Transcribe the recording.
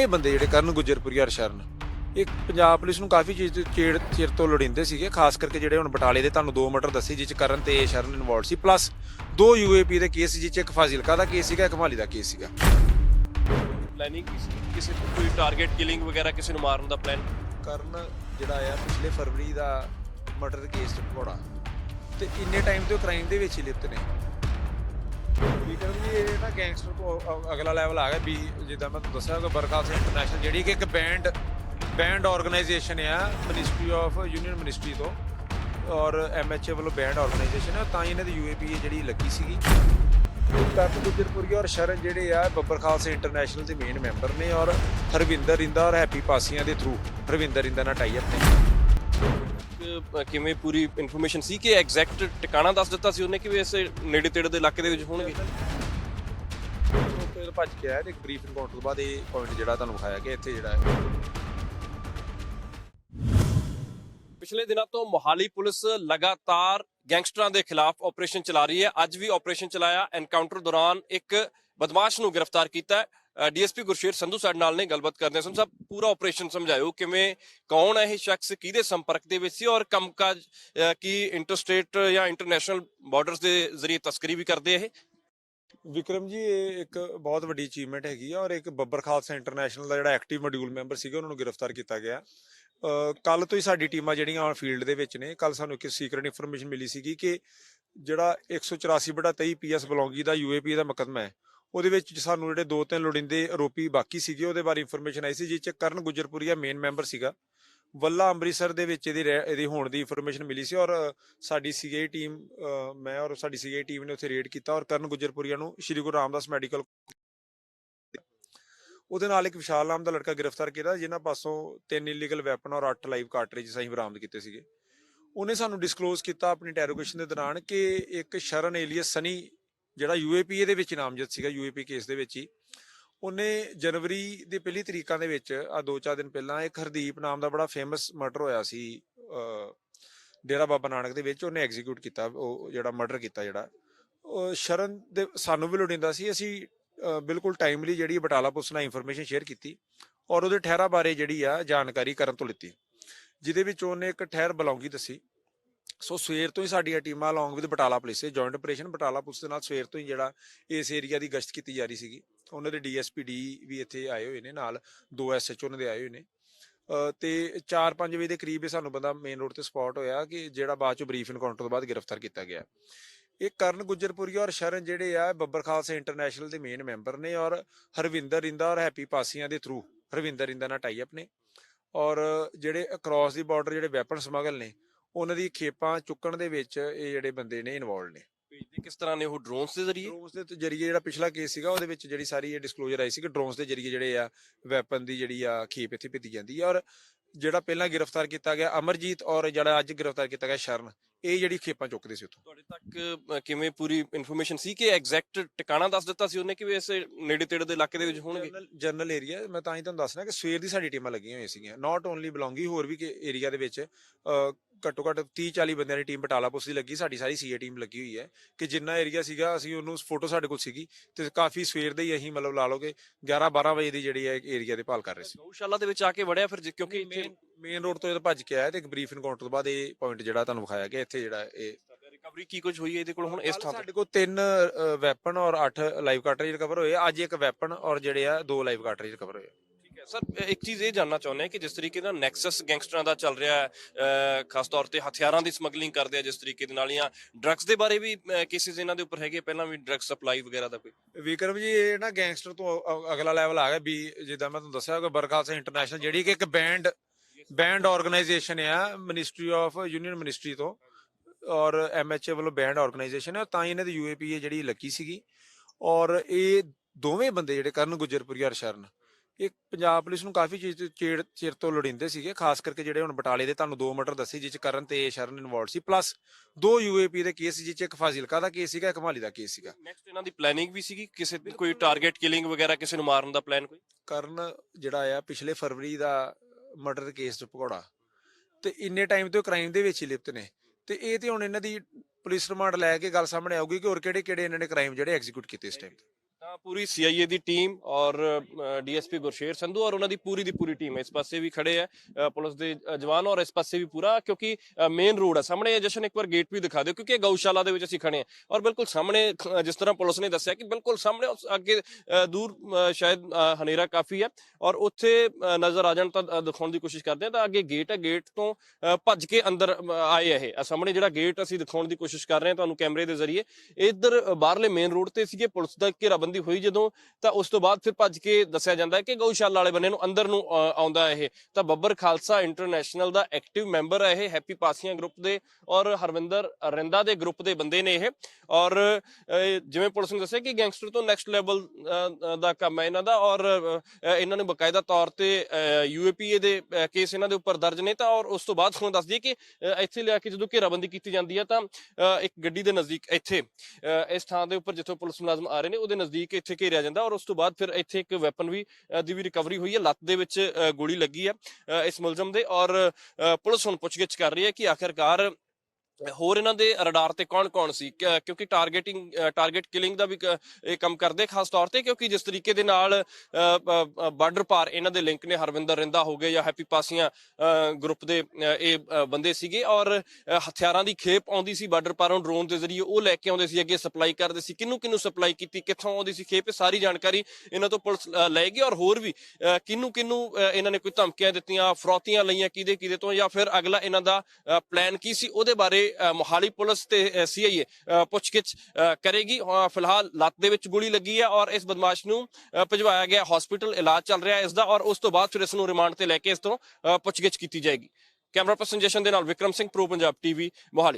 ਦੋਵੇਂ ਬੰਦੇ ਜਿਹੜੇ ਕਰਨ ਗੁਜਰਪੁਰੀ ਔਰ ਸ਼ਰਨ ਇਹ ਪੰਜਾਬ ਪੁਲਿਸ ਨੂੰ ਕਾਫੀ ਚੀਜ਼ ਤੋਂ ਚਿੜ ਚਿਰ ਤੋਂ ਲੋੜਿੰਦੇ ਸੀਗੇ ਖਾਸ ਕਰਕੇ ਜਿਹੜੇ ਹੁਣ ਬਟਾਲੇ ਦੇ ਤੁਹਾਨੂੰ ਦੋ ਮਰਡਰ ਦੱਸੀ ਜਿਸ ਕਰਨ ਤੇ ਸ਼ਰਨ ਇਨਵੋਲਡ ਸੀ ਪਲੱਸ ਦੋ ਯੂਏਪੀ ਦੇ ਕੇਸ ਜਿਸ ਚ ਇੱਕ ਫਾਜ਼ਿਲਕਾ ਦਾ ਕੇਸ ਸੀਗਾ ਇੱਕ ਮਾਲੀ ਦਾ ਕੇਸ ਸੀਗਾ। ਪਲੈਨਿੰਗ ਕਿਸੇ ਕੋਈ ਟਾਰਗੇਟ ਕਿਲਿੰਗ ਵਗੈਰਾ ਕਿਸੇ ਨੂੰ ਮਾਰਨ ਦਾ ਪਲਾਨ ਕਰਨ ਜਿਹੜਾ ਆ ਪਿਛਲੇ ਫਰਵਰੀ ਦਾ ਮਰਡਰ ਕੇਸ ਚ ਪਕੌੜਾ ਤੇ ਇੰਨੇ ਟਾਈਮ ਤੋਂ ਕ੍ਰਾਈਮ ਦੇ ਵਿੱਚ ਹੀ ਲਿਪਤ ਨੇ। ਵਿਕਰਮ ਜੀ ਇਹ ਨਾ ਗੈਂਗਸਟਰ ਤੋਂ ਅਗਲਾ ਲੈਵਲ ਆ ਗਿਆ ਵੀ ਜਿੱਦਾਂ ਮੈਂ ਤੁਹਾਨੂੰ ਦੱਸਿਆ ਕਿ ਬਰਖਾਸ ਇੰਟਰਨੈਸ਼ਨਲ ਜਿਹੜੀ ਕਿ ਇੱਕ ਬੈਂਡ ਬੈਂਡ ਆਰਗੇਨਾਈਜੇਸ਼ਨ ਆ ਮਿਨਿਸਟਰੀ ਆਫ ਯੂਨੀਅਨ ਮਿਨਿਸਟਰੀ ਤੋਂ, ਔਰ ਐਮਐਚਏ ਵੱਲੋਂ ਬੈਂਡ ਆਰਗੇਨਾਈਜੇਸ਼ਨ ਹੈ ਤਾਂ ਹੀ ਇਹਨਾਂ ਦੀ ਯੂਏਪੀ ਜਿਹੜੀ ਲੱਗੀ ਸੀਗੀ। ਕਰਨ ਗੁਜਰਪੁਰੀ ਔਰ ਸ਼ਰਨ ਜਿਹੜੇ ਆ, ਬੱਬਰ ਖਾਲਸਾ ਇੰਟਰਨੈਸ਼ਨਲ ਦੇ ਮੇਨ ਮੈਂਬਰ ਨੇ ਔਰ ਹਰਵਿੰਦਰ ਰਿੰਦਾ ਔਰ ਹੈਪੀ ਪਾਸੀਆਂ ਦੇ ਥਰੂ ਹਰਵਿੰਦਰ ਰਿੰਦਾ ਨਾਲ ਟਾਈ ਅਪ ਨੇ। ਅਹ ਕਿਵੇਂ ਪੂਰੀ ਇਨਫੋਰਮੇਸ਼ਨ ਸੀ ਕਿ ਐਗਜ਼ੈਕਟ ਟਿਕਾਣਾ ਦੱਸ ਦਿੱਤਾ ਸੀ ਉਹਨੇ ਕਿ ਵੀ ਇਸੇ ਨੇੜੇ ਤੇੜੇ ਦੇ ਇਲਾਕੇ ਦੇ ਵਿੱਚ ਹੋਣਗੇ? ਫਿਰ ਭੱਜ ਕੇ ਆਇਆ ਤੇ ਇੱਕ ਬਰੀਫ ਇਨਕਾਊਂਟਰ ਤੋਂ ਬਾਅਦ ਇਹ ਪੁਆਇੰਟ ਜਿਹੜਾ ਤੁਹਾਨੂੰ ਵਿਖਾਇਆ ਗਿਆ ਇੱਥੇ ਜਿਹੜਾ ਹੈ। ਪਿਛਲੇ ਦਿਨਾਂ ਤੋਂ ਮੋਹਾਲੀ ਪੁਲਿਸ ਲਗਾਤਾਰ ਗੈਂਗਸਟਰਾਂ ਦੇ ਖਿਲਾਫ ਆਪਰੇਸ਼ਨ ਚਲਾ ਰਹੀ ਹੈ। ਅੱਜ ਵੀ ਆਪਰੇਸ਼ਨ ਚਲਾਇਆ। ਐਨਕਾਊਂਟਰ ਦੌਰਾਨ ਇੱਕ ਬਦਮਾਸ਼ ਨੂੰ ਗ੍ਰਿਫਤਾਰ ਕੀਤਾ ਡੀਐਸਪੀ ਗੁਰਸ਼ੇਰ ਸੰਧੂ ਸਾਡੇ ਨਾਲ ਨੇ ਗੱਲਬਾਤ ਕਰਦੇ ਹਾਂ। ਸੰਧੂ ਸਾਹਿਬ ਪੂਰਾ ਆਪਰੇਸ਼ਨ ਸਮਝਾਇਓ ਕਿਵੇਂ ਕੌਣ ਹੈ ਇਹ ਸ਼ਖਸ ਕਿਹਦੇ ਸੰਪਰਕ ਦੇ ਵਿੱਚ ਸੀ ਔਰ ਕੰਮਕਾਜ ਅਹ, ਕੀ ਇੰਟਰਸਟੇਟ ਜਾਂ ਇੰਟਰਨੈਸ਼ਨਲ ਬਾਰਡਰਸ ਦੇ ਜ਼ਰੀਏ ਤਸਕਰੀ ਵੀ ਕਰਦੇ ਇਹ? ਵਿਕਰਮ ਜੀ ਇਹ ਇੱਕ ਬਹੁਤ ਵੱਡੀ ਅਚੀਵਮੈਂਟ ਹੈਗੀ ਆ ਔਰ ਇੱਕ ਬੱਬਰ ਖਾਲਸਾ ਇੰਟਰਨੈਸ਼ਨਲ ਦਾ ਜਿਹੜਾ ਐਕਟਿਵ ਮੋਡਿਊਲ ਮੈਂਬਰ ਸੀਗਾ ਉਹਨਾਂ ਨੂੰ ਗ੍ਰਿਫਤਾਰ ਕੀਤਾ ਗਿਆ। ਕੱਲ ਤੋਂ ਹੀ ਸਾਡੀ ਟੀਮਾਂ ਜਿਹੜੀਆਂ ਔਨ ਫੀਲਡ ਦੇ ਵਿੱਚ ਨੇ ਕੱਲ ਸਾਨੂੰ ਇੱਕ ਸੀਕ੍ਰੀਟ ਇਨਫੋਰਮੇਸ਼ਨ ਮਿਲੀ ਸੀਗੀ ਕਿ ਜਿਹੜਾ 184 ਬਟਾ 23 ਪੀਐਸ ਬਲੌਂਗੀ ਦਾ ਯੂਏਪੀ ਦਾ ਮੁਕੱਦਮਾ ਹੈ ਉਹਦੇ ਵਿੱਚ ਸਾਨੂੰ ਜਿਹੜੇ ਦੋ ਤਿੰਨ ਲੋੜਿੰਦੇ ਆਰੋਪੀ ਬਾਕੀ ਸੀਗੇ ਉਹਦੇ ਬਾਰੇ ਇਨਫੋਰਮੇਸ਼ਨ ਆਈ ਸੀ ਜਿਸ ਚ ਕਰਨ ਗੁਜਰਪੁਰੀਆ ਮੇਨ ਮੈਂਬਰ ਸੀਗਾ। ਵੱਲਾ ਅੰਮ੍ਰਿਤਸਰ ਦੇ ਵਿੱਚ ਇਹਦੀ ਰਹਿ- ਇਹਦੀ ਹੋਣ ਦੀ ਇਨਫੋਰਮੇਸ਼ਨ ਮਿਲੀ ਸੀ ਔਰ ਅ, ਸਾਡੀ ਸੀਆਈ ਟੀਮ ਮੈਂ ਔਰ ਸਾਡੀ ਸੀਆਈ ਟੀਮ ਨੇ ਉੱਥੇ ਰੇਡ ਕੀਤਾ ਔਰ ਕਰਨ ਗੁਜਰਪੁਰੀਆ ਨੂੰ ਸ਼੍ਰੀ ਗੁਰੂ ਰਾਮਦਾਸ ਮੈਡੀਕਲ ਉਹਦੇ ਨਾਲ ਇੱਕ ਵਿਸ਼ਾਲ ਨਾਮ ਦਾ ਲੜਕਾ ਗ੍ਰਿਫਤਾਰ ਕੀਤਾ ਜਿਨ੍ਹਾਂ ਪਾਸੋਂ ਤਿੰਨ ਇਲੀਗਲ ਵੈਪਨ ਔਰ 8 ਲਾਈਵ ਕਾਰਟ੍ਰਿਜ ਅਸੀਂ ਬਰਾਮਦ ਕੀਤੇ ਸੀਗੇ। ਉਹਨੇ ਸਾਨੂੰ ਡਿਸਕਲੋਜ਼ ਕੀਤਾ ਆਪਣੀ ਇੰਟਰੋਗੇਸ਼ਨ ਦੇ ਦੌਰਾਨ ਕਿ ਇੱਕ ਸ਼ਰਨ ਏਲੀਅਸ ਸਨੀ ਜਿਹੜਾ ਯੂਏਪੀ ਦੇ ਵਿੱਚ ਨਾਮਜ਼ਦ ਸੀਗਾ ਯੂਏਪੀ ਕੇਸ ਦੇ ਵਿੱਚ ਹੀ, ਉਹਨੇ ਜਨਵਰੀ ਦੇ ਪਹਿਲੀ ਤਰੀਕਾਂ ਦੇ ਵਿੱਚ ਆ ਦੋ ਚਾਰ ਦਿਨ ਪਹਿਲਾਂ ਇੱਕ ਹਰਦੀਪ ਨਾਮ ਦਾ ਬੜਾ ਫੇਮਸ ਮਰਡਰ ਹੋਇਆ ਸੀ ਡੇਰਾ ਬਾਬਾ ਨਾਨਕ ਦੇ ਵਿੱਚ, ਉਹਨੇ ਐਗਜ਼ੀਕਿਊਟ ਕੀਤਾ, ਉਹ ਜਿਹੜਾ ਮਰਡਰ ਕੀਤਾ ਜਿਹੜਾ। ਉਹ ਸ਼ਰਨ ਦੇ, ਸਾਨੂੰ ਵੀ ਲੋੜੀਂਦਾ ਸੀ, ਅਸੀਂ ਬਿਲਕੁਲ ਟਾਈਮਲੀ ਜਿਹੜੀ ਬਟਾਲਾ ਪੁਲਿਸ ਨਾਲ ਇਨਫੋਰਮੇਸ਼ਨ ਸ਼ੇਅਰ ਕੀਤੀ, ਔਰ ਉਹਦੇ ਠਹਿਰਾ ਬਾਰੇ ਜਿਹੜੀ ਆ ਜਾਣਕਾਰੀ ਕਰਨ ਤੋਂ ਲਿੱਤੀ। ਜਿਹਦੇ ਵਿੱਚ ਉਹਨੇ ਇੱਕ ਠਹਿਰ ਬਲੌਂਗੀ ਦੱਸੀ ਸੋ ਸਵੇਰ ਤੋਂ ਹੀ ਸਾਡੀਆਂ ਟੀਮਾਂ ਅਲੋਂਗ ਵਿਦ ਬਟਾਲਾ ਪੁਲਿਸ ਦੇ ਜੁਆਇੰਟ ਆਪਰੇਸ਼ਨ ਬਟਾਲਾ ਪੁਲਿਸ ਦੇ ਨਾਲ ਸਵੇਰ ਤੋਂ ਹੀ ਜਿਹੜਾ ਇਸ ਏਰੀਆ ਦੀ ਗਸ਼ਤ ਕੀਤੀ ਜਾ ਰਹੀ ਸੀਗੀ। ਉਹਨਾਂ ਦੇ ਡੀਐਸਪੀ ਡੀ ਵੀ ਇੱਥੇ ਆਏ ਹੋਏ ਨੇ ਨਾਲ ਦੋ ਐਸਐਚਓ ਉਹਨਾਂ ਦੇ ਆਏ ਹੋਏ ਨੇ। ਅ, ਤੇ 4-5 ਵਜੇ ਦੇ ਕਰੀਬ ਇਹ ਸਾਨੂੰ ਬੰਦਾ ਮੇਨ ਰੋਡ ਤੇ ਸਪੌਟ ਹੋਇਆ ਕਿ ਜਿਹੜਾ ਬਾਅਦ ਚ ਬਰੀਫ ਇਨਕਾਊਂਟਰ ਤੋਂ ਬਾਅਦ ਗ੍ਰਿਫਤਾਰ ਕੀਤਾ ਗਿਆ। ਇਹ ਕਰਨ ਗੁੱਜਰਪੁਰੀ ਔਰ ਸ਼ਰਨ ਜਿਹੜੇ ਆ ਬੱਬਰ ਖਾਲਸਾ ਇੰਟਰਨੈਸ਼ਨਲ ਦੇ ਮੇਨ ਮੈਂਬਰ ਨੇ ਔਰ ਹਰਵਿੰਦਰ ਰਿੰਦਾ ਔਰ ਹੈਪੀ ਪਾਸੀਆਂ ਦੇ ਥਰੂ ਹਰਵਿੰਦਰ ਰਿੰਦਾ ਨਾਲ ਟਾਈ ਅਪ ਨੇ। ਔਰ ਜਿਹੜੇ ਅਕ੍ਰੋਸ ਦੀ ਬਾਰਡਰ ਜਿਹੜੇ ਵੈਪਨ ਸਮਗਲ ਨੇ ਉਹਨਾਂ ਦੀ ਖੇਪਾਂ ਚੁੱਕਣ ਦੇ ਵਿੱਚ ਇਹ ਜਿਹੜੇ ਬੰਦੇ ਨੇ ਇਨਵੋਲਡ ਨੇ। ਭੇਜਦੇ ਕਿਸ ਤਰ੍ਹਾਂ ਨੇ ਉਹ ਡਰੋਨਸ ਦੇ ਜ਼ਰੀਏ? ਡਰੋਨਸ ਦੇ ਜ਼ਰੀਏ ਜਿਹੜਾ ਪਿਛਲਾ ਕੇਸ ਸੀਗਾ ਉਹਦੇ ਵਿੱਚ ਜਿਹੜੀ ਸਾਰੀ ਇਹ ਡਿਸਕਲੋਜ਼ਰ ਆਈ ਸੀ ਕਿ ਡਰੋਨਸ ਦੇ ਜ਼ਰੀਏ ਜਿਹੜੇ ਆ ਵੈਪਨ ਦੀ ਜਿਹੜੀ ਆ ਖੇਪ ਇੱਥੇ ਭੇਜੀ ਜਾਂਦੀ ਆ। ਔਰ ਜਿਹੜਾ ਪਹਿਲਾਂ ਗ੍ਰਿਫਤਾਰ ਕੀਤਾ ਗਿਆ ਅਮਰਜੀਤ ਔਰ ਜਿਹੜਾ ਅੱਜ ਗ੍ਰਿਫਤਾਰ ਕੀਤਾ ਗਿਆ ਸ਼ਰਨ ਇਹ ਜਿਹੜੀ ਖੇਪਾਂ ਚੁੱਕਦੇ ਸੀ ਉੱਥੋਂ। ਤੁਹਾਡੇ ਤੱਕ ਕਿਵੇਂ ਪੂਰੀ ਇਨਫੋਰਮੇਸ਼ਨ ਸੀ ਕਿ ਐਗਜ਼ੈਕਟ ਟਿਕਾਣਾ ਦੱਸ ਦਿੱਤਾ ਸੀ ਉਹਨੇ ਕਿ ਵੀ ਇਸੇ ਨੇੜੇ ਤੇੜੇ ਦੇ ਇਲਾਕੇ ਦੇ ਵਿੱਚ ਹੋਣਗੇ? ਜਨਰਲ ਏਰੀਆ ਮੈਂ ਤਾਂ ਹੀ ਤੁਹਾਨੂੰ ਦੱਸਣਾ ਕਿ ਸਵੇਰ ਦੀ ਸਾਡੀ ਟੀਮਾਂ ਲੱਗੀਆਂ ਹੋਈਆਂ ਸੀਗੀਆਂ। ਨਾਟ ਓਨਲੀ ਬਿਲੋਂਗੀ ਹੋਰ ਵੀ ਏਰੀਆ ਦੇ ਵਿੱਚ ਘੱਟੋ ਘੱਟ 30 40 ਬੰਦਿਆਂ ਦੀ ਟੀਮ ਬਟਾਲਾ ਪੁਲਿਸ ਦੀ ਲੱਗੀ ਸਾਡੀ ਸਾਰੀ ਸੀਏ ਟੀਮ ਲੱਗੀ ਹੋਈ ਹੈ ਕਿ ਜਿੰਨਾ ਏਰੀਆ ਸੀਗਾ ਅਸੀਂ ਉਹਨੂੰ ਫੋਟੋ ਸਾਡੇ ਕੋਲ ਸੀਗੀ ਤੇ ਕਾਫੀ ਸਵੇਰ ਦੇ ਹੀ ਅਸੀਂ ਮਤਲਬ ਲਾ ਲਓਗੇ 11 12 ਵਜੇ ਦੀ ਜਿਹੜੀ ਹੈ ਏਰੀਆ ਦੇ ਭਾਲ ਕਰ ਰਹੇ ਸੀ। ਗਊਸ਼ਾਲਾ ਦੇ ਵਿੱਚ ਆ ਕੇ ਵੜਿਆ ਫਿਰ ਕਿਉਂਕਿ ਇੱਥੇ ਮੇਨ ਰੋਡ ਤੋਂ ਇਹ ਭੱਜ ਕੇ ਆਇਆ ਤੇ ਇੱਕ ਬਰੀਫ ਇਨਕਾਊਂਟਰ ਤੋਂ ਬਾਅਦ ਇਹ ਪੁਆਇੰਟ ਜਿਹੜਾ ਤੁਹਾਨੂੰ ਵਿਖਾਇਆ ਗਿਆ ਇੱਥੇ ਜਿਹੜਾ ਇਹ ਰਿਕਵਰੀ ਕੀ ਕੁਝ ਹੋਈ ਹੈ ਇਹਦੇ ਕੋਲ ਹੁਣ ਇਸ ਥਾਂ ਤੇ? ਸਾਡੇ ਕੋਲ ਤਿੰਨ ਵੈਪਨ ਔਰ 8 ਲਾਈਵ ਕਾਰਟ੍ਰਿਜ ਰਿਕਵਰ ਹੋਏ। ਅੱਜ ਇੱਕ ਵੈਪਨ ਔਰ ਜਿਹੜੇ ਆ ਦੋ ਲਾਈਵ ਕਾਰਟ੍ਰਿਜ ਰਿਕਵਰ ਹੋਏ ਸਰ ਇੱਕ ਚੀਜ਼ ਇਹ ਜਾਨਣਾ ਚਾਹੁੰਦੇ ਹਾਂ ਕਿ ਜਿਸ ਤਰੀਕੇ ਨਾਲ ਨੈਕਸਸ ਗੈਂਗਸਟਰਾਂ ਦਾ ਚੱਲ ਰਿਹਾ ਹੈ ਖਾਸ ਤੌਰ ਤੇ ਹਥਿਆਰਾਂ ਦੀ ਸਮਗਲਿੰਗ ਕਰਦੇ ਆ ਜਿਸ ਤਰੀਕੇ ਦੇ ਨਾਲ ਜਾਂ ਡਰੱਗਸ ਦੇ ਬਾਰੇ ਵੀ ਕੇਸਿਸ ਇਹਨਾਂ ਦੇ ਉੱਪਰ ਹੈਗੇ ਪਹਿਲਾਂ ਵੀ ਡਰੱਗ ਸਪਲਾਈ ਵਗੈਰਾ ਦਾ ਕੋਈ? ਵਿਕਰਮ ਜੀ, ਇਹ ਨਾ ਗੈਂਗਸਟਰ ਤੋਂ ਅਗਲਾ ਲੈਵਲ ਆ ਗਿਆ, ਵੀ ਜਿੱਦਾਂ ਮੈਂ ਤੁਹਾਨੂੰ ਦੱਸਿਆ ਕਿ ਬਰਖਾਲਸਾ ਇੰਟਰਨੈਸ਼ਨਲ ਜਿਹੜੀ ਕਿ ਇੱਕ ਬੈਂਡ ਬੈਂਡ ਆਰਗੇਨਾਈਜੇਸ਼ਨ ਆ ਮਿਨਿਸਟਰੀ ਆਫ ਯੂਨੀਅਨ ਮਿਨਿਸਟਰੀ ਤੋਂ, ਔਰ ਐਮਐਚਏ ਵੱਲੋਂ ਬੈਂਡ ਆਰਗੇਨਾਈਜੇਸ਼ਨ ਹੈ ਤਾਂ ਹੀ ਇਹਨਾਂ ਦੀ ਯੂਏਪੀ ਜਿਹੜੀ ਲੱਗੀ ਸੀਗੀ, ਔਰ ਇਹ ਦੋਵੇਂ ਬੰਦੇ ਜਿਹੜੇ ਕਰਨ ਗੁਜਰਪੁਰੀ ਹਰ ਸ਼ਰਨ ਇਹ ਪੰਜਾਬ ਪੁਲਿਸ ਨੂੰ ਕਾਫੀ ਚੀਜ਼ ਤੋਂ ਚਿੜ ਚਿਰ ਤੋਂ ਲੋੜਿੰਦੇ ਸੀਗੇ ਖਾਸ ਕਰਕੇ ਜਿਹੜੇ ਹੁਣ ਬਟਾਲੇ ਦੇ ਤੁਹਾਨੂੰ ਦੋ ਮਰਡਰ ਦੱਸੀ ਜਿਸ ਕਰਨ ਤੇ ਸ਼ਰਨ ਇਨਵੋਲਡ ਸੀ ਪਲੱਸ ਦੋ ਯੂਏਪੀ ਦੇ ਕੇਸ ਜਿਸ ਚ ਇੱਕ ਫਾਜ਼ਿਲਕਾ ਦਾ ਕੇਸ ਸੀਗਾ ਇੱਕ ਮਾਲੀ ਦਾ ਕੇਸ ਸੀਗਾ। ਨੈਕਸਟ ਇਹਨਾਂ ਦੀ ਪਲੈਨਿੰਗ ਵੀ ਸੀਗੀ ਕਿਸੇ ਕੋਈ ਟਾਰਗੇਟ ਕਿਲਿੰਗ ਵਗੈਰਾ ਕਿਸੇ ਨੂੰ ਮਾਰਨ ਦਾ ਪਲਾਨ ਕੋਈ? ਕਰਨ ਜਿਹੜਾ ਆ ਪਿਛਲੇ ਫਰਵਰੀ ਦਾ ਮਰਡਰ ਕੇਸ ਚ ਪਕੌੜਾ ਤੇ ਇੰਨੇ ਟਾਈਮ ਤੋਂ ਕ੍ਰਾਈਮ ਦੇ ਵਿੱਚ ਹੀ ਲਿਪਤ ਨੇ। ਤੇ ਇਹ ਤੇ ਹੁਣ ਇਹਨਾਂ ਦੀ ਪੁਲਿਸ ਰਿਮਾਂਡ ਲੈ ਕੇ ਗੱਲ ਸਾਹਮਣੇ ਆਊਗੀ ਕਿ ਹੋਰ ਕਿਹੜੇ ਕਿਹੜੇ ਇਹਨਾਂ ਨੇ ਕ੍ਰਾਈਮ ਜਿਹੜੇ ਐਗਜ਼ੀਕਿਊਟ ਕੀਤੇ ਇਸ ਟਾਈਮ ਤਾਂ। ਤਾਂ ਪੂਰੀ ਸੀਆਈਏ ਦੀ ਟੀਮ ਔਰ ਡੀਐਸਪੀ ਗੁਰਸ਼ੇਰ ਸੰਧੂ ਔਰ ਉਹਨਾਂ ਦੀ ਪੂਰੀ ਦੀ ਪੂਰੀ ਟੀਮ ਇਸ ਪਾਸੇ ਵੀ ਖੜੇ ਹੈ ਅ, ਪੁਲਿਸ ਦੇ ਅ, ਜਵਾਨ ਔਰ ਇਸ ਪਾਸੇ ਵੀ ਪੂਰਾ ਕਿਉਂਕਿ ਮੇਨ ਰੋਡ ਹੈ ਸਾਹਮਣੇ ਇਹ ਜਸ਼ਨ ਇੱਕ ਵਾਰ ਗੇਟ ਵੀ ਦਿਖਾ ਦਿਓ ਕਿਉਂਕਿ ਇਹ ਗਊਸ਼ਾਲਾ ਦੇ ਵਿੱਚ ਅਸੀਂ ਖੜੇ ਹਾਂ ਔਰ ਬਿਲਕੁਲ ਸਾਹਮਣੇ ਅ, ਜਿਸ ਤਰ੍ਹਾਂ ਪੁਲਿਸ ਨੇ ਦੱਸਿਆ ਕਿ ਬਿਲਕੁਲ ਸਾਹਮਣੇ ਅੱਗੇ ਦੂਰ ਸ਼ਾਇਦ ਹਨੇਰਾ ਕਾਫੀ ਹੈ ਔਰ ਉੱਥੇ ਨਜ਼ਰ ਆ ਜਾਣ ਤਾਂ ਦਿਖਾਉਣ ਦੀ ਕੋਸ਼ਿਸ਼ ਕਰਦੇ ਹਾਂ ਤਾਂ ਅੱਗੇ ਗੇਟ ਹੈ ਗੇਟ ਤੋਂ ਭੱਜ ਕੇ ਅੰਦਰ ਆਏ ਇਹ। ਸਾਹਮਣੇ ਜਿਹੜਾ ਗੇਟ ਅਸੀਂ ਦਿਖਾਉਣ ਦੀ ਕੋਸ਼ਿਸ਼ ਕਰ ਰਹੇ ਹਾਂ ਤੁਹਾਨੂੰ ਕੈਮਰੇ ਦੇ ਜ਼ਰੀਏ ਇੱਧਰ ਬਾਹਰਲੇ ਮੇਨ ਰੋਡ ਤੇ ਸੀਗੇ ਪੁਲਿਸ ਦਾ ਘੇਰਾਬੰਦੀ ਹੋਈ ਜਦੋਂ ਤਾਂ ਉਸ ਤੋਂ ਬਾਅਦ ਫਿਰ ਭੱਜ ਕੇ ਦੱਸਿਆ ਜਾਂਦਾ ਹੈ ਕਿ ਗਊਸ਼ਾਲਾ ਵਾਲੇ ਬੰਨੇ ਨੂੰ ਅੰਦਰ ਨੂੰ ਆਉਂਦਾ ਇਹ। ਤਾਂ ਬੱਬਰ ਖਾਲਸਾ ਇੰਟਰਨੈਸ਼ਨਲ ਦਾ ਐਕਟਿਵ ਮੈਂਬਰ ਹੈ ਇਹ ਹੈਪੀ ਪਾਸੀਆਂ ਗਰੁੱਪ ਦੇ ਔਰ ਹਰਵਿੰਦਰ ਰਿੰਦਾ ਦੇ ਗਰੁੱਪ ਦੇ ਬੰਦੇ ਨੇ ਇਹ। ਔਰ ਜਿਵੇਂ ਪੁਲਿਸ ਨੇ ਦੱਸਿਆ ਕਿ ਗੈਂਗਸਟਰ ਤੋਂ ਨੈਕਸਟ ਲੈਵਲ ਦਾ ਕੰਮ ਹੈ ਇਹਨਾਂ ਦਾ ਔਰ ਇਹਨਾਂ ਨੇ ਬਕਾਇਦਾ ਤੌਰ ਤੇ ਯੂਏਪੀਏ ਦੇ ਕੇਸ ਇਹਨਾਂ ਦੇ ਉੱਪਰ ਦਰਜ ਨੇ। ਤਾਂ ਔਰ ਉਸ ਤੋਂ ਬਾਅਦ ਤੁਹਾਨੂੰ ਦੱਸ ਦਈਏ ਕਿ ਇੱਥੇ ਲਿਆ ਕੇ ਜਦੋਂ ਘੇਰਾਬੰਦੀ ਕੀਤੀ ਜਾਂਦੀ ਹੈ ਤਾਂ ਅ, ਇੱਕ ਗੱਡੀ ਦੇ ਨਜ਼ਦੀਕ ਇੱਥੇ ਅ, ਇਸ ਥਾਂ ਦੇ ਉੱਪਰ ਜਿੱਥੋਂ ਪੁਲਿਸ ਮੁਲਾਜ਼ਮ ਆ ਰਹੇ ਨੇ ਉਹਦੇ ਨਜ਼ਦੀਕ ਇੱਥੇ ਘੇਰਿਆ ਜਾਂਦਾ ਔਰ ਉਸ ਤੋਂ ਬਾਅਦ ਫਿਰ ਇੱਥੇ ਇੱਕ ਵੈਪਨ ਵੀ ਦੀ ਵੀ ਰਿਕਵਰੀ ਹੋਈ ਹੈ। ਲੱਤ ਦੇ ਵਿੱਚ ਅ, ਗੋਲੀ ਲੱਗੀ ਹੈ ਅ, ਇਸ ਮੁਲਜ਼ਮ ਦੇ ਔਰ ਪੁਲਿਸ ਹੁਣ ਪੁੱਛਗਿੱਛ ਕਰ ਰਹੀ ਹੈ ਕਿ ਆਖਿਰਕਾਰ ਹੋਰ ਇਹਨਾਂ ਦੇ ਰਡਾਰ ਤੇ ਕੌਣ-ਕੌਣ ਸੀ? ਕਿਉਂਕਿ ਟਾਰਗੇਟਿੰਗ ਟਾਰਗੇਟ ਕਿਲਿੰਗ ਦਾ ਵੀ ਇਹ ਕੰਮ ਕਰਦੇ ਖਾਸ ਤੌਰ ਤੇ, ਕਿਉਂਕਿ ਜਿਸ ਤਰੀਕੇ ਦੇ ਨਾਲ ਬਾਰਡਰ ਪਾਰ ਇਹਨਾਂ ਦੇ ਲਿੰਕ ਨੇ ਹਰਵਿੰਦਰ ਰਿੰਦਾ ਹੋ ਗਏ ਜਾਂ ਹੈਪੀ ਪਾਸੀਆਂ ਗਰੁੱਪ ਦੇ ਇਹ ਬੰਦੇ ਸੀਗੇ ਔਰ ਹਥਿਆਰਾਂ ਦੀ ਖੇਪ ਆਉਂਦੀ ਸੀ ਬਾਰਡਰ ਪਾਰੋਂ ਡਰੋਨ ਦੇ ਜ਼ਰੀਏ ਉਹ ਲੈ ਕੇ ਆਉਂਦੇ ਸੀ, ਅੱਗੇ ਸਪਲਾਈ ਕਰਦੇ ਸੀ। ਕਿੰਨੂੰ ਕਿੰਨੂੰ ਸਪਲਾਈ ਕੀਤੀ, ਕਿੱਥੋਂ ਆਉਂਦੀ ਸੀ ਖੇਪ, ਇਹ ਸਾਰੀ ਜਾਣਕਾਰੀ ਇਹਨਾਂ ਤੋਂ ਪੁਲਿਸ ਲਏਗੀ ਔਰ ਹੋਰ ਵੀ ਕਿੰਨੂੰ ਕਿਹਨੂੰ ਇਹਨਾਂ ਨੇ ਕੋਈ ਧਮਕੀਆਂ ਦਿੱਤੀਆਂ, ਫਰੌਤੀਆਂ ਲਈਆਂ ਕਿਹਦੇ ਕਿਹਦੇ ਤੋਂ ਜਾਂ ਫਿਰ ਅਗਲਾ ਇਹਨਾਂ ਦਾ ਪਲਾਨ ਕੀ ਸੀ, ਉਹਦੇ ਬਾਰੇ ਮੋਹਾਲੀ ਪੁਲਿਸ ਤੇ ਸੀਆਈਏ ਪੁੱਛਗਿੱਛ ਅ, ਕਰੇਗੀ। ਫਿਲਹਾਲ ਲੱਤ ਦੇ ਵਿੱਚ ਗੋਲੀ ਲੱਗੀ ਹੈ ਔਰ ਇਸ ਬਦਮਾਸ਼ ਨੂੰ ਭਜਵਾਇਆ ਗਿਆ। ਹਸਪੀਟਲ ਇਲਾਜ ਚੱਲ ਰਿਹਾ ਹੈ ਇਸ ਦਾ ਔਰ ਉਸ ਤੋਂ ਬਾਅਦ ਫਿਰ ਇਸ ਨੂੰ ਰਿਮਾਂਡ ਤੇ ਲੈ ਕੇ ਇਸ ਤੋਂ ਅ, ਪੁੱਛਗਿੱਛ ਕੀਤੀ ਜਾਏਗੀ। ਕੈਮਰਾ ਪਰਸਨ ਜਸ਼ਨ ਦੇ ਨਾਲ ਵਿਕਰਮ ਸਿੰਘ ਪ੍ਰੋ ਪੰਜਾਬ ਟੀਵੀ ਮੋਹਾਲੀ।